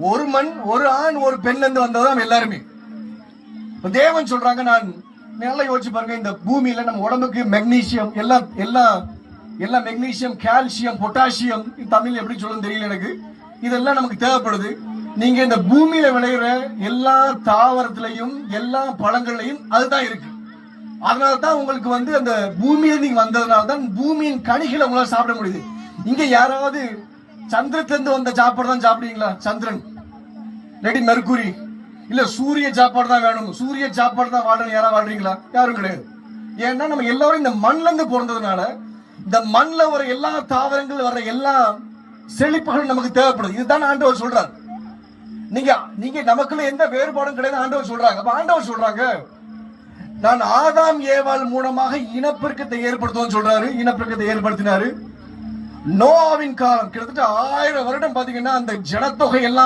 ஒரு மண் ஒரு ஆண் ஒரு பெண்ல இருந்து வந்ததான் எல்லாருமே. தேவன் சொல்றாங்க நான் நல்லா யோசிச்சு பாருங்க இந்த பூமியில நம்ம உடம்புக்கு மெக்னீசியம் எல்லாம் எல்லாம் எல்லாம் மெக்னீசியம் கால்சியம் பொட்டாசியம் தமிழ் எப்படி சொல்லணும் தெரியல எனக்கு. இதெல்லாம் நமக்கு தேவைப்படுது. நீங்க இந்த பூமியில விளையிற எல்லா தாவரத்திலையும் எல்லா பழங்கள்லையும் அதுதான் இருக்கு. அதனால தான் உங்களுக்கு வந்து அந்த பூமியில நீங்க வந்ததுனால தான் பூமியின் கனிகளை உங்களால சாப்பிட முடியுது. இங்க யாராவது சந்திரத்திலிருந்து வந்த சாப்பாடு தான் சாப்பிடுவீங்களா? சந்திரன். இல்லாட்டி மெர்குரி இல்ல சூரிய சாப்பாடு தான் வேணும். சூரிய சாப்பாடு தான் வாழணும் யாரா வாழ்றீங்களா? யாரும் கிடையாது. ஏன்னா நம்ம எல்லாரும் இந்த மண்ல இருந்து பிறந்ததுனால இந்த மண்ல வர எல்லா தாவரங்கள் வர எல்லா செழிப்புகளும் நமக்கு தேவைப்படுது. இதுதான் ஆண்டவர் சொல்றாரு. நீங்க நீங்க நமக்குள்ள எந்த வேறுபாடும் கிடையாது ஆண்டவர் சொல்றாங்க. அப்ப ஆண்டவர் சொல்றாங்க நான் ஆதாம் ஏவாள் மூலமாக இனப்பெருக்கத்தை ஏற்படுத்துவோம் சொல்றாரு. இனப்பெருக்கத்தை ஏற்படுத்தினாரு. நோவாவின் காலம் கிட்டத்தட்ட ஆயிரம் வருடம் பாத்தீங்கன்னா அந்த ஜனத்தொகை எல்லாம்